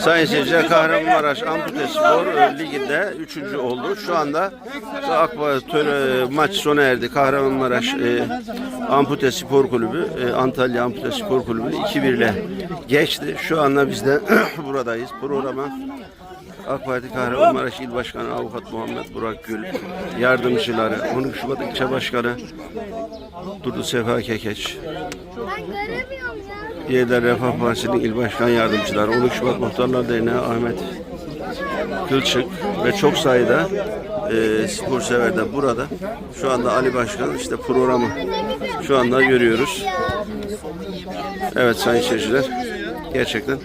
Sayın seyirciler Kahramanmaraş Ampute Spor e, Ligi'nde 3. oldu. Şu anda Akba töre, maç sona erdi. Kahramanmaraş e, Ampute Spor Kulübü, e, Antalya Ampute Spor Kulübü 2-1 ile geçti. Şu anda biz de buradayız. Programa AK Parti Kahramanmaraş İl Başkanı Avukat Muhammed Burak Gül, yardımcıları, 10 Şubat İlçe Başkanı Durdu Sefa Kekeç, Diğerler Refah Partisi'nin il başkan yardımcıları, 13 Şubat Muhtarlar Derneği Ahmet Kılçık ve çok sayıda e, spor sever de burada. Şu anda Ali Başkan işte programı şu anda görüyoruz. Evet sayın seyirciler gerçekten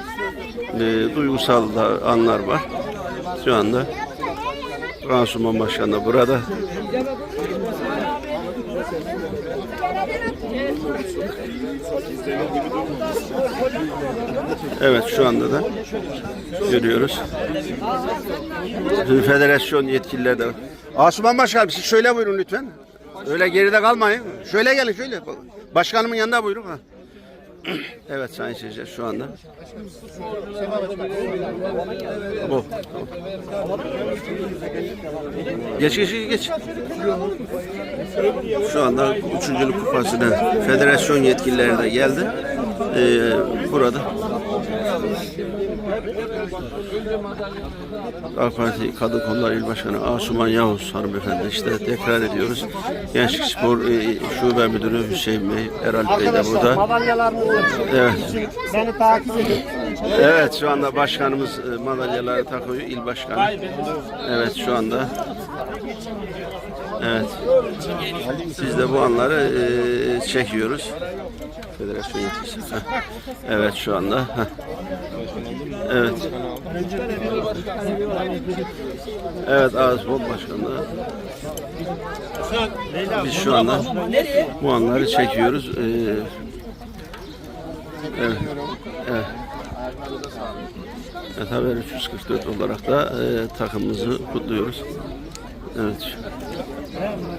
e, duygusal da anlar var. Şu anda Ransuman Başkan da burada. Evet şu anda da görüyoruz. Federasyon yetkilileri de. Asuman Başkanım siz şöyle buyurun lütfen. Öyle geride kalmayın. Şöyle gelin şöyle. Başkanımın yanında buyurun. Ha. Evet sayın seyirciler şu anda. Bu. Geç geç geç. Şu anda üçüncülük kupasına federasyon yetkilileri de geldi. Ee, burada AK Parti Kadın Kolları İl Başkanı Asuman Yavuz hanımefendi işte tekrar ediyoruz. Gençlik Spor e, Şube Müdürü Hüseyin Bey, Eral Bey de burada. Evet. beni takip edin. Evet şu anda başkanımız e, madalyaları takıyor il başkanı. Evet şu anda. Evet. Biz de bu anları e, çekiyoruz. Federasyon yetkisi. Heh. Evet şu anda. Evet. Evet Ağızbol Başkanı. Biz şu anda bu anları çekiyoruz. Ee, evet. Evet. Evet, Haber 344 olarak da e, takımımızı kutluyoruz. Evet. Ama.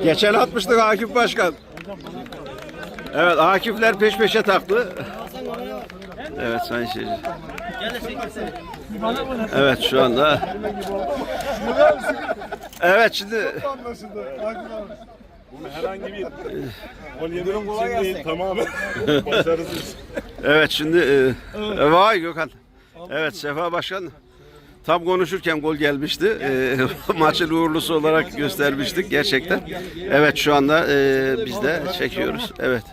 Geçen atmıştık Akif Başkan. Evet Akifler peş peşe taktı. Evet sayın seyirci. Evet şu anda. Evet şimdi Bu herhangi bir gol yemenin için değil tamamen başarısız. evet şimdi e, e, vay Gökhan. Evet Sefa Başkan tam konuşurken gol gelmişti. E, maçın uğurlusu olarak göstermiştik gerçekten. Evet şu anda e, biz de çekiyoruz. Evet.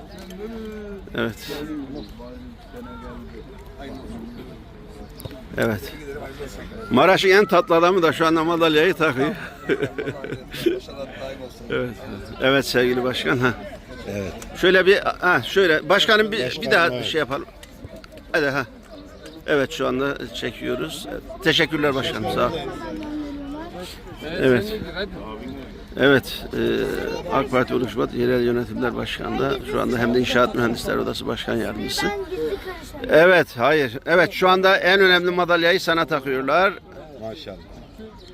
Evet. Evet. Maraş'ın en tatlı adamı da şu anda madalyayı takıyor. Evet. Evet sevgili başkan. Ha. Evet. Şöyle bir ha şöyle başkanım bir, bir daha şey yapalım. Hadi ha. Evet şu anda çekiyoruz. Teşekkürler başkanım sağ ol. Evet. Evet, e, AK Parti Oluşmat Yerel Yönetimler Başkanı da şu anda hem de İnşaat Mühendisler Odası Başkan Yardımcısı. Evet, hayır. Evet, şu anda en önemli madalyayı sana takıyorlar. Maşallah.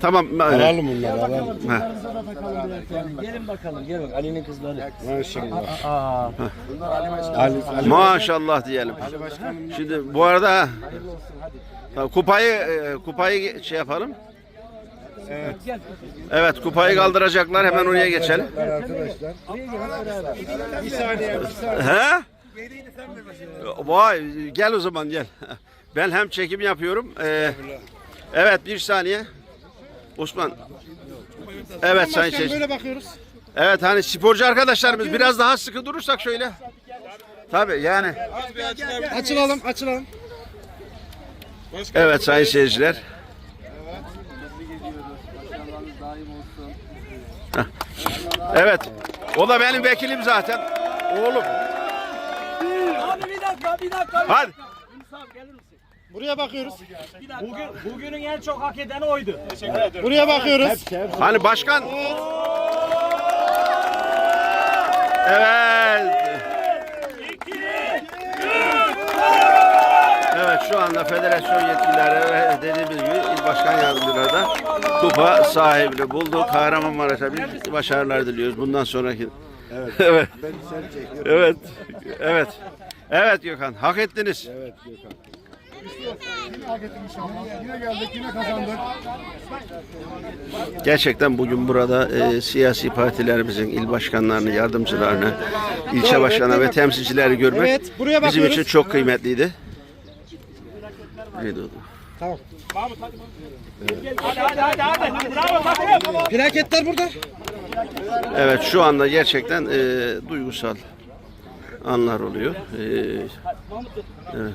Tamam. Alalım bunları alalım. Gelin bakalım, gelin bak Ali'nin kızları. Maşallah. Aa, Ali, Ali, Maşallah diyelim. Şimdi bu arada ha, kupayı e, kupayı şey yapalım. Evet kupayı kaldıracaklar hemen oraya geçelim. arkadaşlar. Bir saniye, bir saniye. He? Vay gel o zaman gel. Ben hem çekim yapıyorum. e, evet bir saniye. Osman. Evet sayın seyirci. Böyle bakıyoruz. Evet hani sporcu arkadaşlarımız biraz daha sıkı durursak şöyle. Tabii yani. Açılalım, açılalım. Evet sayın seyirciler. Heh. Evet. O da benim vekilim zaten. Oğlum. Abi bir dakika, bir dakika. Hadi. Buraya bakıyoruz. Bugün, bugünün en çok hak edeni oydu. Buraya bakıyoruz. Hani başkan? Evet. Evet şu anda federasyon yetkilileri ve dediğimiz gibi il başkan yardımcıları da kupa sahibini buldu. Kahramanmaraş'a bir başarılar diliyoruz bundan sonraki. Evet. evet. Evet. Evet. Evet Gökhan hak ettiniz. Yine kazandık. Gerçekten bugün burada e, siyasi partilerimizin il başkanlarını, yardımcılarını, ilçe başkanı ve temsilcileri görmek Evet, buraya bizim bakıyoruz. için çok kıymetliydi. Neydi o? Hadi hadi hadi hadi. Bravo takım. Plaketler burada. Evet şu anda gerçekten e, duygusal anlar oluyor. E, evet.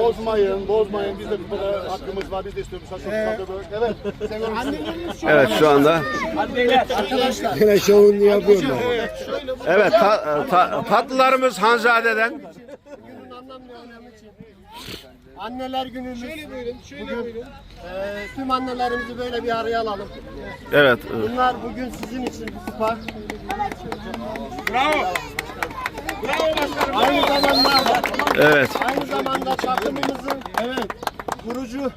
Bozmayın, bozmayın. Biz de burada hakkımız var. Biz de istiyoruz. Çok Evet. Evet şu anda beyler. Yine şovunu yapıyorum evet ta- ta- tatlılarımız Hanzade'den Anneler günümüz. Şöyle buyurun, şöyle buyurun. tüm annelerimizi böyle bir araya alalım. evet e, Bunlar bugün sizin için bu kupa. Bravo. Bravo başkanım. Aynı zamanda evet aynı zamanda takımımızın evet kurucu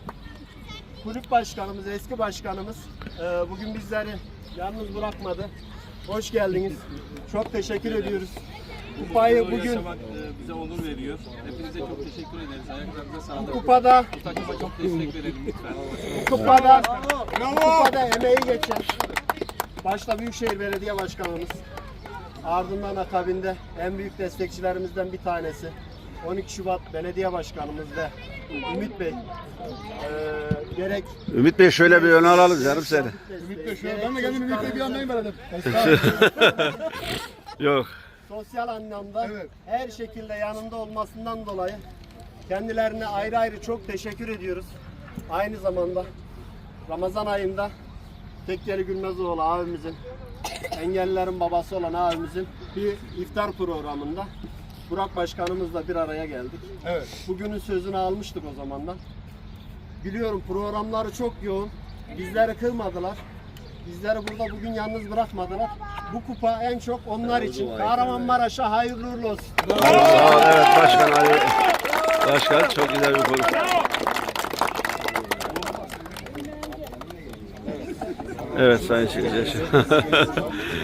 kulüp başkanımız, eski başkanımız e, bugün bizleri yalnız bırakmadı. Hoş geldiniz. Çok teşekkür ediyoruz. Kupayı bugün yaşamak e, bize onur veriyor. Hepinize çok teşekkür ederiz. Ayaklarınıza sağlık. bu kupada Bu takıma çok destek verelim lütfen. bu kupada, bu kupada emeği geçen başta Büyükşehir Belediye Başkanımız ardından akabinde en büyük destekçilerimizden bir tanesi 12 Şubat Belediye Başkanımız ve Ümit Bey eee, gerek Ümit Bey şöyle bir ön alalım canım seni. Ümit Bey Ben de kendim Ümit'le bir anlayayım ben Yok. Sosyal anlamda Evet. her şekilde yanında olmasından dolayı kendilerine ayrı ayrı çok teşekkür ediyoruz. Aynı zamanda Ramazan ayında Tekkeli Gülmezoğlu abimizin engellilerin babası olan abimizin bir iftar programında Burak Başkanımızla bir araya geldik. Evet. Bugünün sözünü almıştık o zamandan. Biliyorum programları çok yoğun. Bizleri kırmadılar. Bizleri burada bugün yalnız bırakmadılar. Bu kupa en çok onlar için. Kahramanmaraş'a hayırlı uğurlu olsun. Sağ ol, evet başkan Ali. Başkan çok güzel bir konu. Evet sayın seyirciler.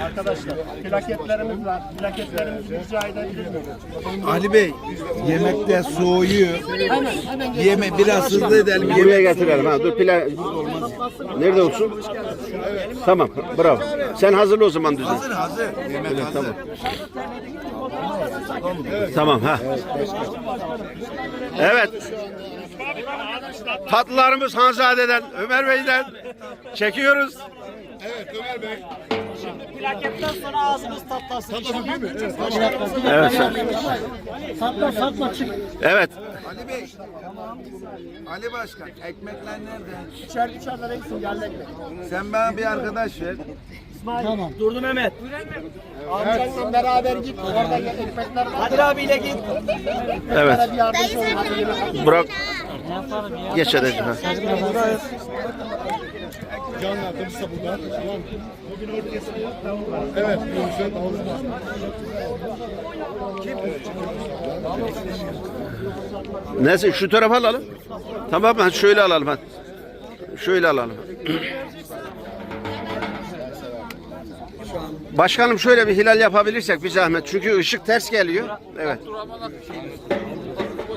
Arkadaşlar plaketlerimiz var. Plaketlerimizi rica edebilir miyim? Ali Bey, yemekte soğuyor. Hemen hemen. Yeme biraz hızlı edelim. Buraya getirelim ha. Dur pila... Nerede olsun? Tamam bravo. Sen hazırla o zaman düzen. Hazır hazır. Yemek hazır. Tamam ha. Evet. Tatlılarımız Hanzade'den, Ömer Bey'den çekiyoruz. Plaketten sonra ağzınız tatlasın. Evet. sen- Satma satma çık. Evet. Ali Bey. Ali Başkan, ekmekler nerede? İçeride içeride renksin geldi ekmek. Sen bana bir arkadaş ver. İsmail Durdu Mehmet. amcanla beraber git. Orada ekmekler var. Kadir abiyle git. Evet. Yardımcı olun. Hadi yemek. Burak geç hadi. Ha. Canlar tabii burada. Evet. Yumuşak. Neyse şu tarafa alalım. Tamam hadi şöyle alalım. Şöyle alalım. Başkanım şöyle bir hilal yapabilirsek bir zahmet. Çünkü ışık ters geliyor. Evet.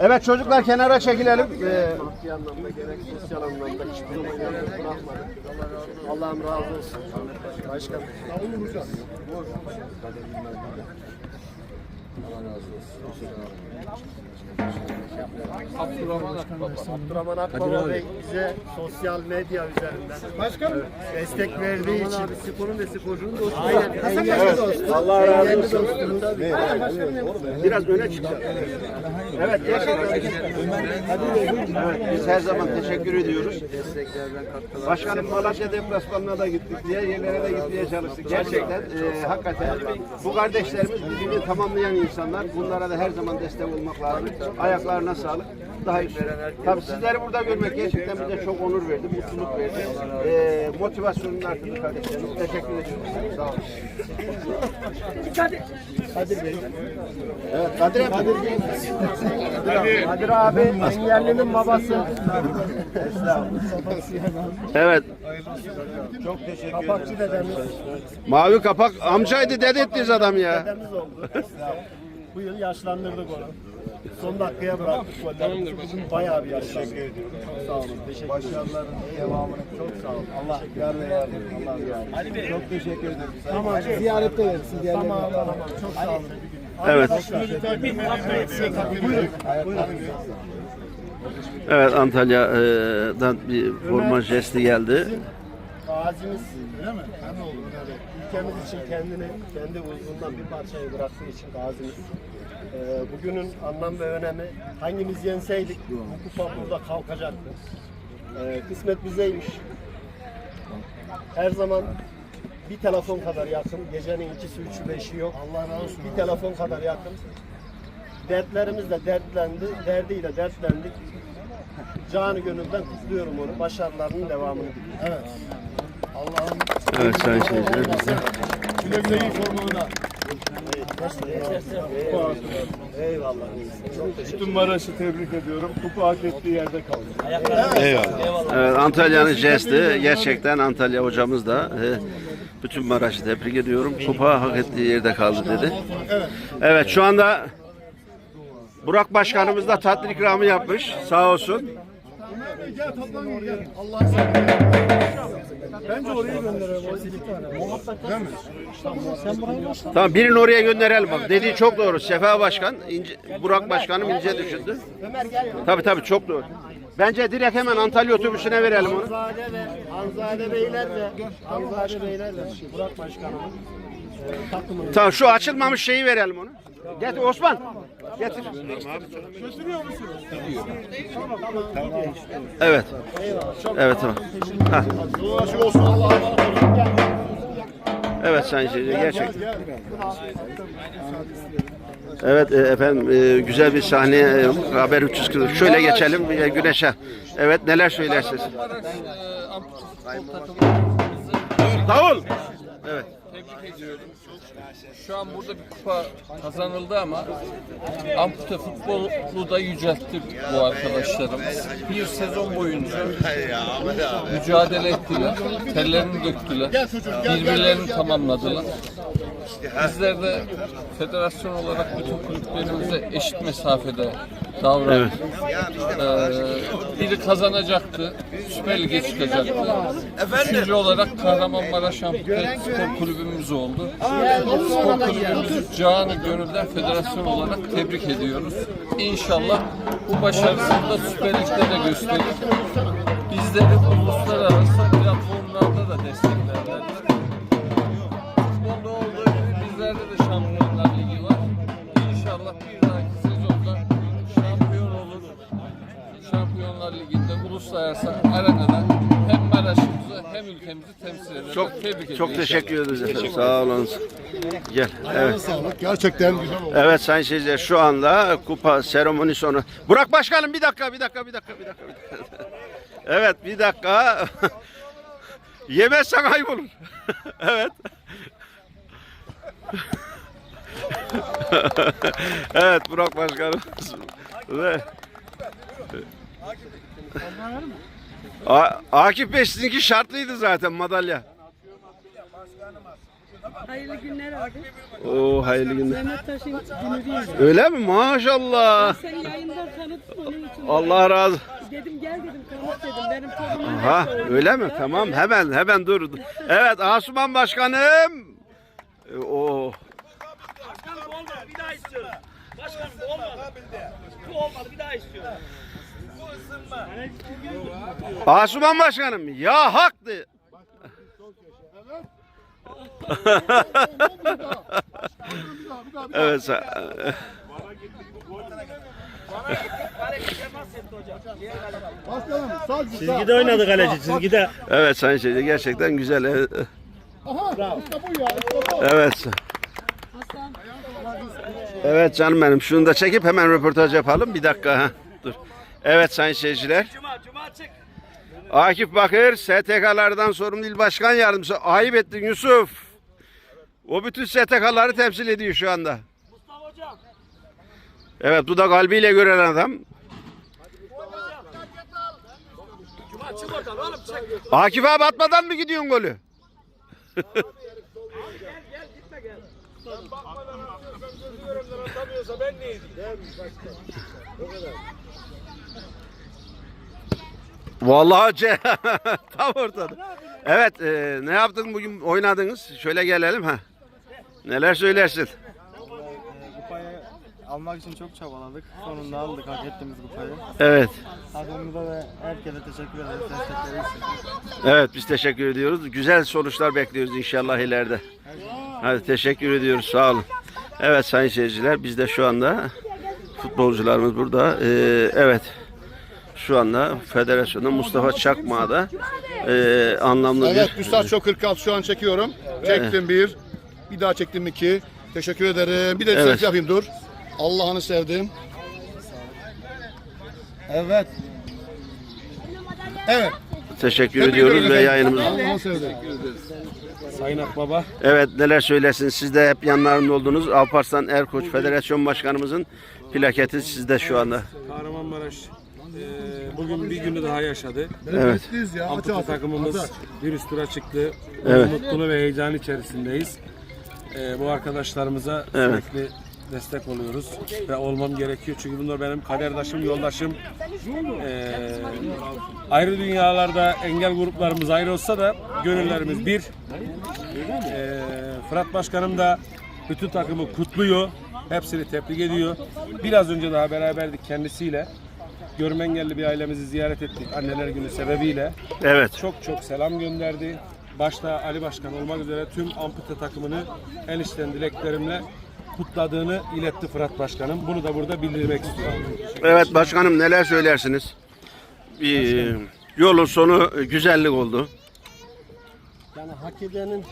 Evet çocuklar kenara çekilelim. Ee, maddi anlamda gerek sosyal anlamda hiçbir zaman yalnız bırakmadı. Allah'ım razı olsun. Başkanım. Abdurrahman Akbaba Bey bize sosyal medya üzerinden destek verdiği için sporun ve sporcunun dostu. Aynen. Engelli dostu. Allah razı olsun. Biraz öne çıkacak. Evet gerçekten. Evet, biz her zaman teşekkür ediyoruz. Başkanım Malatya deplasmanına da gittik. Diğer yerlere de gitmeye çalıştık. Gerçekten e, hakikaten bu kardeşlerimiz birbirini tamamlayan insanlar. Bunlara da her zaman destek olmak lazım. Ayaklarına sağlık. Daha iyi. Tabii sizleri burada görmek gerçekten bize çok onur verdi, mutluluk verdi. E, motivasyonunu arttırdı kardeşlerimiz. Teşekkür ediyoruz. Sağ olun. Kadir Bey. Evet Kadir abi. Kadir, Kadir abi engellinin babası. Evet. Kapakçı dedemiz. Mavi kapak amcaydı dedettiniz adam ya. Dedemiz oldu. Bu yıl yaşlandırdık onu. Son dakikaya bıraktık golleri. Bayağı bir yaşlandık. Çok sağ olun. Teşekkür ederim. Başarıların devamını çok sağ olun. Allah yar ve yardım. Allah yardım. Çok teşekkür ederim. Tamam. Ziyarette versin. Tamam tamam. Çok sağ olun. Evet. Evet Antalya'dan bir forma jesti geldi. Gazimiz öyle mi? Ülkemiz için kendini kendi uzvundan bir parçayı bıraktığı için gazimiz. Ee, bugünün anlam ve önemi hangimiz yenseydik bu kupa burada kalkacaktı. Ee, kısmet bizeymiş. Her zaman bir telefon kadar yakın. Gecenin ikisi, üçü, beşi yok. Allah razı olsun. Bir telefon kadar yakın. Dertlerimizle dertlendi, derdiyle dertlendik. Canı gönülden kutluyorum onu. Başarılarının devamını diliyorum. Evet. Allah'ım Evet sayın seyirciler biz de güle güle iyi formunda. Eyvallah. Bütün Maraş'ı tebrik ediyorum. Kupa hak ettiği yerde kaldı. Evet, Antalya'nın jesti gerçekten Antalya hocamız da bütün Maraş'ı tebrik ediyorum. Kupa hak ettiği yerde kaldı dedi. Evet şu anda Burak Başkanımız da tatlı ikramı yapmış. Sağ olsun. Gel toplan gel. Allah'a emanet Bence oraya gönderelim. O Değil mi? Sen burayı başla. Tamam birini oraya gönderelim bak. Dediği çok doğru. Sefa Başkan, ince, Burak Başkanım ince düşündü. Ömer gel. Tabii tabii çok doğru. Bence direkt hemen Antalya otobüsüne verelim onu. Hanzade ve Hanzade Beyler de Hanzade Beyler de Burak Başkanımın takımını Tamam şu açılmamış şeyi verelim onu. Getir Osman. Getir. Evet. Evet tamam. Olsun Allah'a emanet olun. Evet sayın seyirciler gerçekten. Evet e, efendim e, güzel bir sahne e, haber 340. Şöyle geçelim e, güneşe. Evet neler söylersiniz? Davul. Evet. Tebrik ediyorum. Şu an burada bir kupa kazanıldı ama ampute futbolu da yüceltti bu arkadaşlarımız. Bir sezon boyunca mücadele ettiler, terlerini döktüler, birbirlerini tamamladılar. Bizler de federasyon olarak bütün kulüplerimize eşit mesafede davrandık. Ee, biri kazanacaktı, Süper Lig'e çıkacaktı. Üçüncü olarak Kahramanmaraş Spor Kulübümüz oldu. Spor kulübümüzü canı gönülden federasyon olarak tebrik ediyoruz. İnşallah bu başarısını da Süper Lig'de de gösterir. Bizleri uluslararası uluslararası arenada hem Maraş'ımızı hem ülkemizi temsil eder. Çok tebrik ediyorum. çok teşekkür ederiz efendim. Sağ olun. Gel. Evet. Sağlık. Gerçekten güzel oldu. Evet sayın seyirciler şu anda kupa seremoni sonu. Burak Başkanım bir dakika bir dakika bir dakika bir dakika. Bir dakika. evet bir dakika. Yemezsen ayıp olur. evet. evet Burak Başkanım. Ve A- Akif Bey sizinki şartlıydı zaten madalya. Hayırlı günler abi. Oo hayırlı günler. Mehmet Taş'ın günü değil. Öyle mi? Maşallah. Seni yayından tanıttım onun için. Allah razı. Dedim gel dedim tanıt dedim. Benim torunum Ha öyle mi? Tamam hemen hemen dur. Evet Asuman Başkanım. Ee, O Başkanım olmadı. Bir daha istiyorum. Başkanım olmadı. Bu Asuman Başkanım ya haktı. evet. Çizgide oynadı kaleci çizgide. Evet Sayın Seyirci gerçekten güzel. Evet. Aha. Evet. Evet canım benim. Şunu da çekip hemen röportaj yapalım. Bir dakika. Ha. Dur. Evet sayın seyirciler. Akif Bakır, STK'lardan sorumlu il başkan yardımcısı. Ayıp ettin Yusuf. O bütün STK'ları temsil ediyor şu anda. Evet bu da kalbiyle gören adam. Akif abi atmadan mı gidiyorsun golü? Vallahi ce- tam ortada. Evet, e, ne yaptın bugün oynadınız? Şöyle gelelim ha. Neler söylersin? Kupayı almak için çok çabaladık. Sonunda aldık hak ettiğimiz kupayı. Evet. Adımıza ve herkese teşekkür ederiz. Destekleri için. Evet biz teşekkür ediyoruz. Güzel sonuçlar bekliyoruz inşallah ileride. Hadi teşekkür ediyoruz. Sağ olun. Evet sayın seyirciler biz de şu anda futbolcularımız burada. Ee, evet. Şu anda federasyonda Mustafa Çakmağ'da ee, anlamlı Evet bir Üstad çok 46 şu an çekiyorum. Çektim bir. Bir daha çektim iki. Teşekkür ederim. Bir de Evet. selfie yapayım dur. Allah'ını sevdim. Evet. Evet. teşekkür ediyoruz ve yayınımızı. Allah'ını sevdim. Sayın Akbaba. Evet neler söylesin siz de hep yanlarında oldunuz. Alparslan Erkoç Federasyon Başkanımızın plaketi sizde şu anda. Kahramanmaraş eee, bugün bir günü daha yaşadı. Evet. Aç. takımımız bir üst tura çıktı. Evet. Mutlu ve heyecan içerisindeyiz. Eee, bu arkadaşlarımıza Evet. sürekli destek oluyoruz ve olmam gerekiyor çünkü bunlar benim kaderdaşım, yoldaşım. Eee, ayrı dünyalarda engel gruplarımız ayrı olsa da gönüllerimiz bir. Eee, Fırat Başkanım da bütün takımı kutluyor. Hepsini tebrik ediyor. Biraz önce daha beraberdik kendisiyle. Görme engelli bir ailemizi ziyaret ettik anneler günü sebebiyle. Evet. Çok çok selam gönderdi. Başta Ali Başkan olmak üzere tüm ampute takımını en içten dileklerimle kutladığını iletti Fırat Başkanım. Bunu da burada bildirmek istiyorum. Evet başkanım neler söylersiniz? Bir, yolun sonu güzellik oldu. Yani hak edenin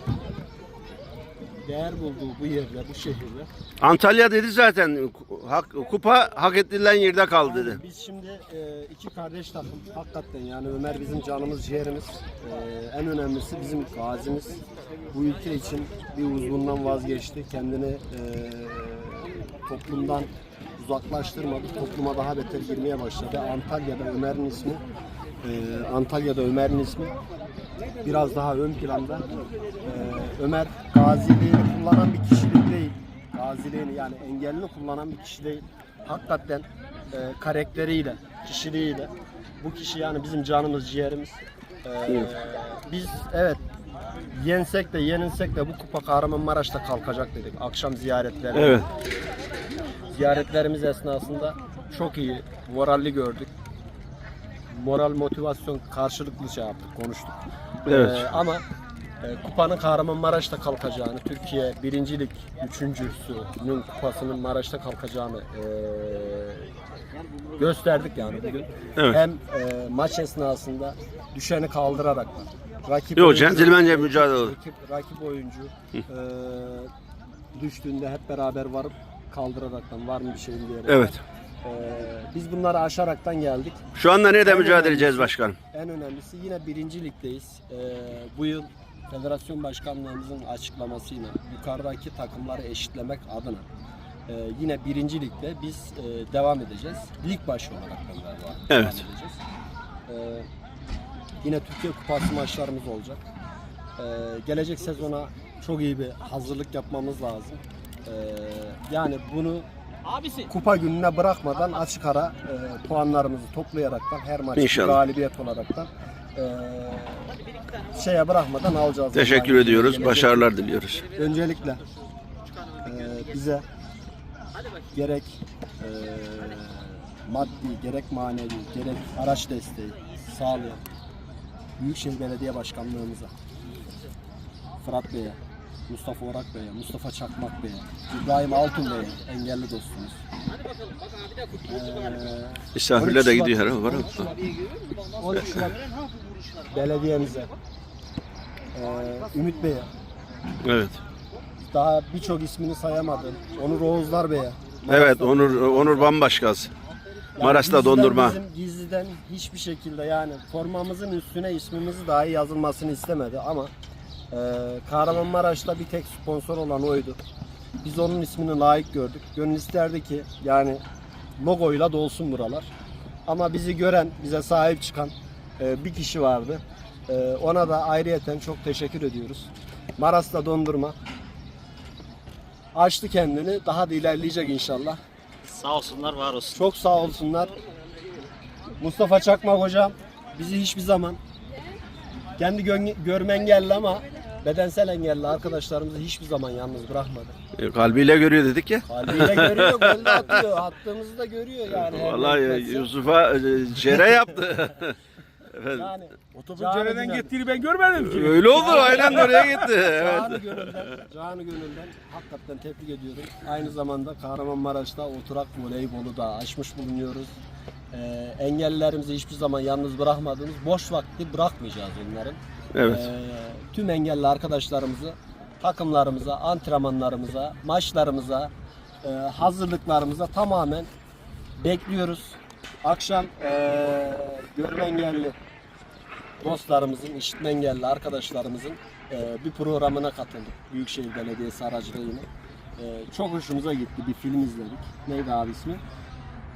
değer bulduğu bu yerde, bu şehirde. Antalya dedi zaten hak, kupa hak edilen yerde kaldı dedi. Biz şimdi e, iki kardeş takım hakikaten yani Ömer bizim canımız ciğerimiz. E, en önemlisi bizim gazimiz. Bu ülke için bir uzvundan vazgeçti. Kendini e, toplumdan uzaklaştırmadı. Topluma daha beter girmeye başladı. Antalya'da Ömer'in ismi e, Antalya'da Ömer'in ismi biraz daha ön planda. E, Ömer gaziliğini kullanan bir kişilik değil. Gaziliğini yani engelini kullanan bir kişi değil. Hakikaten e, karakteriyle, kişiliğiyle bu kişi yani bizim canımız, ciğerimiz. E, biz evet yensek de yenilsek de bu kupa Kahramanmaraş'ta kalkacak dedik. Akşam ziyaretleri. Evet. Ziyaretlerimiz esnasında çok iyi, moralli gördük. Moral, motivasyon karşılıklı şey yaptık, konuştuk. Evet. Ee, ama e, kupanın Kahramanmaraş'ta kalkacağını, Türkiye birincilik üçüncüsünün kupasının Maraş'ta kalkacağını e, gösterdik yani bugün. Evet. Hem e, maç esnasında düşeni kaldırarak rakip Yok centilmence mücadele rakip, rakip oyuncu e, düştüğünde hep beraber varıp kaldıraraktan var mı bir şeyin diyerek. Evet. E, biz bunları aşaraktan geldik. Şu anda nerede En mücadele edeceğiz başkanım? En önemlisi yine birinci ligdeyiz. E, bu yıl federasyon başkanlığımızın açıklamasıyla yukarıdaki takımları eşitlemek adına e, yine birinci ligde biz e, devam edeceğiz. Lig başı olarak devam Evet. edeceğiz. E, yine Türkiye Kupası maçlarımız olacak. Gelecek sezona çok iyi bir hazırlık yapmamız lazım. Yani bunu kupa gününe bırakmadan açık ara e, puanlarımızı toplayaraktan her maç İnşallah. galibiyet olaraktan e, şeye bırakmadan alacağız. Teşekkür Yani ediyoruz. gelecek- Başarılar diliyoruz. Öncelikle e, bize gerek e, maddi, gerek manevi, gerek araç desteği sağlayan Büyükşehir Belediye Başkanlığımıza, Fırat Bey'e, Mustafa Orak Bey'e, Mustafa Çakmak Bey'e, İbrahim Altun Bey'e, engelli dostumuz. Ee, Misafirler de gidiyor herhalde. Var mı? 13 Şubat belediyemize, ee, Ümit Bey'e, Evet. daha birçok ismini sayamadım. Onur Oğuzlar Bey'e. Evet Onur Onur bambaşkası. Yani Maraş'ta gizliden dondurma. Bizim gizliden hiçbir şekilde yani formamızın üstüne ismimizi dahi yazılmasını istemedi ama Kahramanmaraş'ta bir tek sponsor olan oydu. Biz onun ismini layık gördük. Gönül isterdi ki yani logoyla dolsun buralar. Ama bizi gören, bize sahip çıkan e, bir kişi vardı. E, ona da ayrıyeten çok teşekkür ediyoruz. Maras'ta dondurma açtı kendini. Daha da ilerleyecek inşallah. Sağ olsunlar, var olsun. Çok sağ olsunlar. Mustafa Çakmak hocam bizi hiçbir zaman kendi gö- görme engelli ama bedensel engelli arkadaşlarımızı hiçbir zaman yalnız bırakmadı. E, Kalbiyle görüyor dedik ya. Kalbiyle görüyor, gol de atıyor. Attığımızı da görüyor yani. Vallahi nefeste. Yusuf'a e, cere yaptı. Efendim. Yani Otobüs Canı gittiğini ben görmedim ki. Öyle oldu aynen oraya gitti. Evet. canı gönülden, canı gönülden hakikaten tebrik ediyorum. Aynı zamanda Kahramanmaraş'ta oturak voleybolu da açmış bulunuyoruz. Ee, engellilerimizi hiçbir zaman yalnız bırakmadığımız, boş vakti bırakmayacağız onların. Evet. Ee, tüm engelli arkadaşlarımızı takımlarımıza, antrenmanlarımıza, maçlarımıza, e, hazırlıklarımıza tamamen bekliyoruz. Akşam e, görme engelli dostlarımızın, işitme engelli arkadaşlarımızın e, bir programına katıldık. Büyükşehir Belediyesi aracılığıyla. E, çok hoşumuza gitti. Bir film izledik. Neydi abi ismi?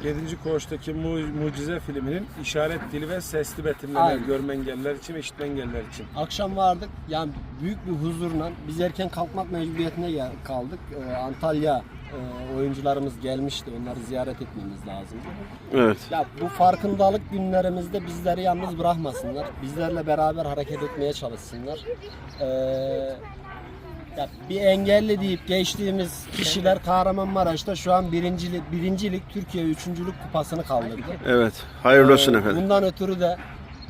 7. Koğuş'taki mu- mucize filminin işaret dili ve sesli betimlemeler Aynen. görme engelliler için işitme engelliler için. Akşam vardık. Yani büyük bir huzurla biz erken kalkmak mecburiyetine gel- kaldık. Ee, Antalya e, oyuncularımız gelmişti. Onları ziyaret etmemiz lazımdı. Evet. Ya bu farkındalık günlerimizde bizleri yalnız bırakmasınlar. Bizlerle beraber hareket etmeye çalışsınlar. Ee, ya bir engelli deyip geçtiğimiz kişiler Kahramanmaraş'ta şu an birincilik, birincilik Türkiye üçüncülük kupasını kaldırdı. Evet. Hayırlı olsun Ee, efendim. Bundan ötürü de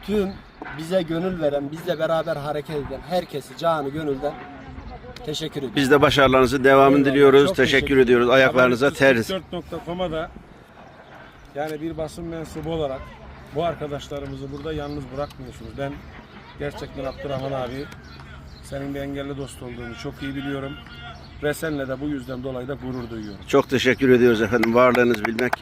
tüm bize gönül veren, bizle beraber hareket eden herkesi canı gönülden teşekkür ediyorum. Biz de başarılarınızın devamını Eyvallah. diliyoruz. Çok teşekkür teşekkür ediyoruz. Ayaklarınıza ter. 4.com'a da yani bir basın mensubu olarak bu arkadaşlarımızı burada yalnız bırakmıyorsunuz. Ben gerçekten Abdurrahman abi senin bir engelli dost olduğunu çok iyi biliyorum. Ve seninle de bu yüzden dolayı da gurur duyuyorum. Çok teşekkür ediyoruz efendim. Varlığınız bilmek